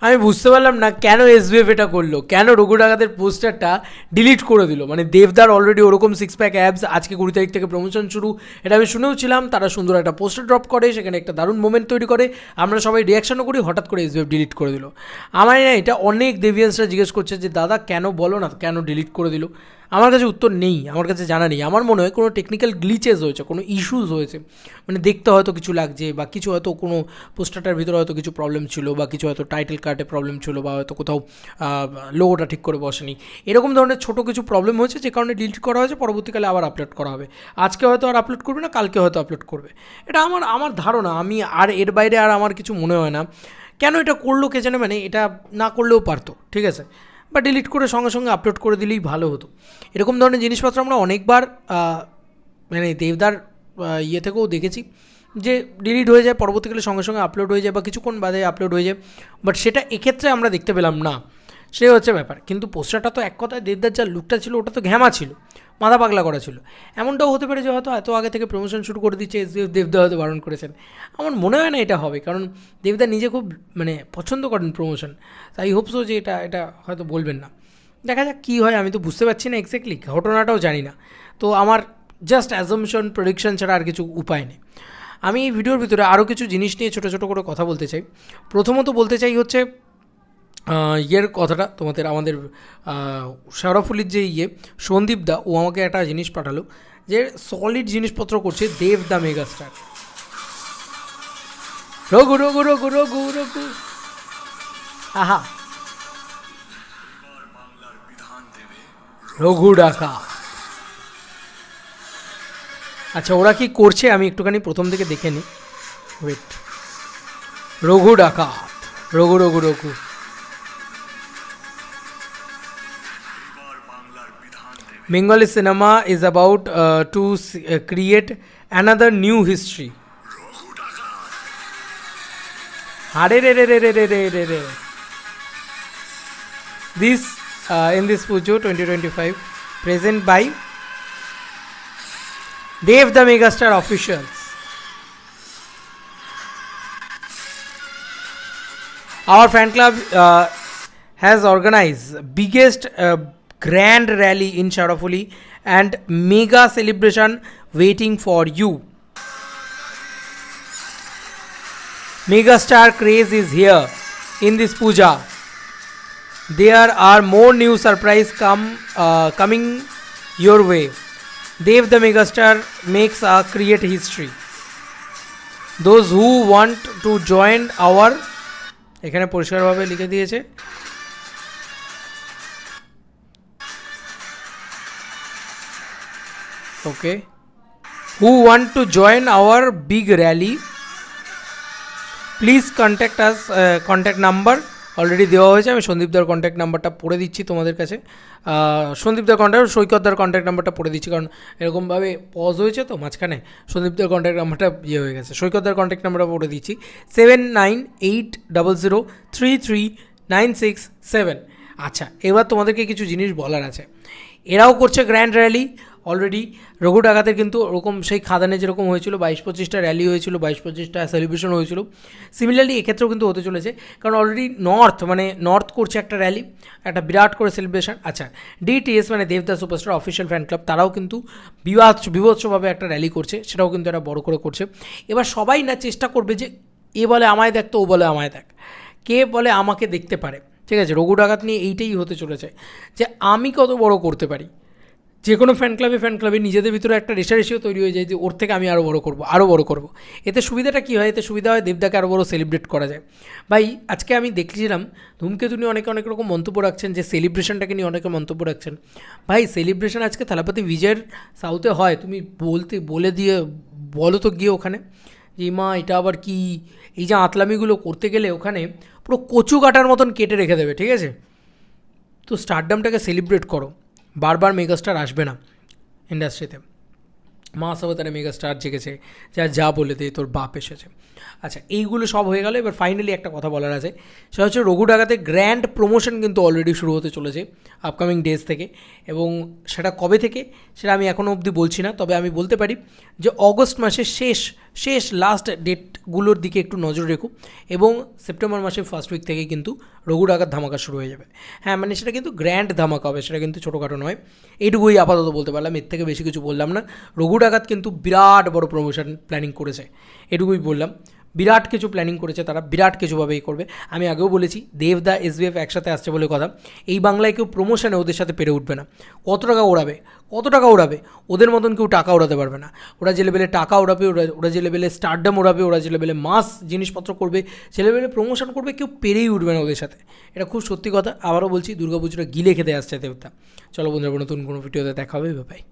আমি বুঝতে পারলাম না কেন এসবিএফ এটা করল, কেন রঘু ডাকাতের পোস্টারটা ডিলিট করে দিল। মানে দেবদার অলরেডি ওরকম সিক্স প্যাক অ্যাপস আজকে কুড়ি তারিখ থেকে প্রমোশন শুরু। এটা আমি শুনেও ছিলাম, তারা সুন্দর একটা পোস্টার ড্রপ করে, সেখানে একটা দারুণ মোমেন্ট তৈরি করে। আমরা সবাই রিয়াকশনও করি, হঠাৎ করে এসবিএফ ডিলিট করে দিল। আমার না এটা অনেক দেভিয়ান্সরা জিজ্ঞেস করছে যে, দাদা, কেন বলো না, কেন ডিলিট করে দিল? আমার কাছে উত্তর নেই, আমার কাছে জানা নেই। আমার মনে হয় কোনো টেকনিক্যাল গ্লিচেস হয়েছে, কোনো ইস্যুস হয়েছে। মানে দেখতে হয়তো কিছু লাগছে বা কিছু হয়তো কোনো পোস্টারটার ভিতরে হয়তো কিছু প্রবলেম ছিল বা কিছু হয়তো টাইটেল কার্ডে প্রবলেম ছিল বা হয়তো কোথাও লোগোটা ঠিক করে বসেনি। এরকম ধরনের ছোটো কিছু প্রবলেম হয়েছে, যে কারণে ডিলিট করা হয়েছে, পরবর্তীকালে আবার আপলোড করা হবে। আজকে হয়তো আর আপলোড করবে না, কালকে হয়তো আপলোড করবে। এটা আমার আমার ধারণা। আমি আর এর বাইরে আর আমার কিছু মনে হয় না। কেন এটা করল কে জানে? মানে এটা না করলেও পারতো, ঠিক আছে? বা ডিলিট করে সঙ্গে সঙ্গে আপলোড করে দিলেই ভালো হতো। এরকম ধরনের জিনিসপত্র আমরা অনেকবার মানে দেবদার ইয়ে থেকেও দেখেছি যে ডিলিট হয়ে যায়, পরবর্তীকালে সঙ্গে সঙ্গে আপলোড হয়ে যায় বা কিছুক্ষণ বাদে আপলোড হয়ে যায়। বাট সেটা এক্ষেত্রে আমরা দেখতে পেলাম না। সে হচ্ছে ব্যাপার। কিন্তু পোস্টারটা তো এক কথায় দেবদার যা লুকটা ছিল, ওটা তো ঘ্যামা ছিল। মাথা পাগলা করা ছিল। এমনটাও হতে পারে যে হয়তো এত আগে থেকে প্রমোশন শুরু করে দিচ্ছে, এস দেবদা হয়তো বারণ করেছেন। আমার মনে হয় না এটা হবে, কারণ দেবদা নিজে খুব মানে পছন্দ করেন প্রমোশন তাই হোপসো যে এটা এটা হয়তো বলবেন না। দেখা যাক কী হয়, আমি তো বুঝতে পারছি না এক্স্যাক্টলি ঘটনাটাও জানি না। তো আমার জাস্ট অ্যাজমশন প্রেডিকশন ছাড়া আর কিছু উপায় নেই। আমি এই ভিডিওর ভিতরে আরও কিছু জিনিস নিয়ে ছোটো ছোটো করে কথা বলতে চাই। প্রথমত বলতে চাই হচ্ছে ইয়ের কথাটা তোমাদের আমাদের শেওড়াফুলির যে ইয়ে সন্দীপ দা, ও আমাকে একটা জিনিস পাঠালো যে সলিড জিনিসপত্র করছে দেব দা মেগাস্টার রঘু রঘু রঘু রঘু রঘু। আহা। রঘু ডাকা। আচ্ছা ওরা কি করছে? আমি একটুখানি প্রথম থেকে দেখে নিই। ওয়েট রঘু ডাকাত। Raghu Raghu Raghu. Bengali cinema is about uh, to uh, create another new history. This uh, in this Pujo 2025, present by Dev the Megastar officials. Our fan club uh, has organized biggest uh, grand rally in Sharafuli and mega celebration waiting for you. Megastar craze is here in this puja. There are more new surprise come uh, coming your way. Dev the Megastar makes a create history. Those who want to join our এখানে পরিষ্কারভাবে লিখে দিয়েছে okay who want to join our big rally please contact us contact number already দেওয়া হয়েছে, আমি সন্দীপদার contact নাম্বারটা পড়ে দিচ্ছি তোমাদের কাছে। সন্দীপদার কন্ট্যাক্ট সৈকতদার কন্ট্যাক্ট নাম্বারটা পড়ে দিচ্ছি, কারণ এরকমভাবে পজ হয়েছে তো মাঝখানে। সন্দীপদার কন্ট্যাক্ট নাম্বারটা ইয়ে হয়ে গেছে। সৈকতদার কন্ট্যাক্ট নাম্বারটা পড়ে দিচ্ছি। Seven nine eight double zero three three nine six seven আচ্ছা এবার তোমাদেরকে কিছু জিনিস বলার আছে। এরাও করছে গ্র্যান্ড র্যালি অলরেডি রঘু ডাকাতের কিন্তু ওরকম সেই খাদানে যেরকম হয়েছিল বাইশ পঁচিশটা র্যালি হয়েছিল বাইশ পঁচিশটা সেলিব্রেশন হয়েছিল। সিমিলারলি এক্ষেত্রেও কিন্তু হতে চলেছে, কারণ অলরেডি নর্থ মানে নর্থ করছে একটা র্যালি একটা বিরাট করে সেলিব্রেশন আচ্ছা ডিটিএস মানে দেবদা সুপারস্টার অফিসিয়াল ফ্যান ক্লাব তারাও কিন্তু বিবাদ বিভৎসভাবে একটা র্যালি করছে, সেটাও কিন্তু একটা বড় করে করছে। এবার সবাই না চেষ্টা করবে যে, এ বলে আমায় দেখ তো ও বলে আমায় দেখ। কে বলে আমাকে দেখতে পারে। ঠিক আছে রঘু ডাকাত নিয়ে এইটাই হতে চলেছে যে, আমি কত বড় করতে পারি? যে কোনো ফ্যান ক্লাবে ফ্যান ক্লাবে নিজেদের ভিতরে একটা রেশারেশিও তৈরি হয়ে যায় যে, ওর থেকে আমি আরও বড় করব আরও বড় করব। এতে সুবিধাটা কী হয়? এতে সুবিধা হয় দেবদাকে আরও বড় সেলিব্রেট করা যায়। ভাই, আজকে আমি দেখছিলাম ধূমকেতু নিয়ে অনেকে, অনেক রকম মন্তব্য রাখছেন যে সেলিব্রেশনটাকে নিয়ে অনেকে মন্তব্য রাখছেন। ভাই সেলিব্রেশন আজকে থালাপতি বিজয়ের সাউথে হয়, তুমি বলতে, বলে দিয়ে, বলো তো গিয়ে ওখানে যে, মা, এটা আবার কি? এই যে আতলামিগুলো করতে গেলে ওখানে পুরো কচু কাটার মতন কেটে রেখে দেবে, ঠিক আছে? তো স্টারডামটাকে সেলিব্রেট করো। বারবার মেগাস্টার আসবে না ইন্ডাস্ট্রিতে। মা সাবতারে মেগাস্টার জেগেছে, যা যা বলে দে, তোর বাপ এসেছে। আচ্ছা এইগুলো সব হয়ে গেল, এবার ফাইনালি একটা কথা বলার আছে। সেটা হচ্ছে রঘু ডাকাতে গ্র্যান্ড প্রমোশন কিন্তু অলরেডি শুরু হতে চলেছে আপকামিং ডেজ থেকে। এবং সেটা কবে থেকে, সেটা আমি এখনও অবধি বলছি না, তবে আমি বলতে পারি যে অগস্ট মাসের শেষ শেষ লাস্ট ডেটগুলোর দিকে একটু নজর রেখো এবং সেপ্টেম্বর মাসের ফার্স্ট উইক থেকে কিন্তু রঘু ডাকাত ধামাকা শুরু হয়ে যাবে। হ্যাঁ মানে সেটা কিন্তু গ্র্যান্ড ধামাকা হবে, সেটা কিন্তু ছোটোখাটো নয়। এইটুকুই আপাতত বলতে পারলাম, এর থেকে বেশি কিছু বললাম না। রঘু ডাকাত কিন্তু বিরাট বড় প্রমোশন প্ল্যানিং করেছে, এটুকুই বললাম। বিরাট কিছু প্ল্যানিং করেছে, তারা বিরাট কিছুভাবেই করবে। আমি আগেও বলেছি দেব দেবদা এসবিএফ একসাথে আসছে বলে কথা। এই বাংলায় কেউ প্রমোশনে ওদের সাথে পেরে উঠবে না। কত টাকা ওড়াবে? কত টাকা ওড়াবে? ওদের মতন কেউ টাকা ওড়াতে পারবে না। ওরা যে লেভেলে টাকা ওড়াবে, ওরা ওরা যে লেভেলে স্টারডাম ওড়াবে, ওরা যে লেভেলে মাস জিনিসপত্র করবে, যে লেভেলে প্রমোশন করবে, কেউ পেরেই উঠবে না ওদের সাথে। এটা খুব সত্যি কথা। আবারও বলছি, দুর্গাপুজোটা গিলে খেতে আসছে দেবতা চলো বন্ধুরা, নতুন কোনো ভিডিওতে দেখা হবে বাই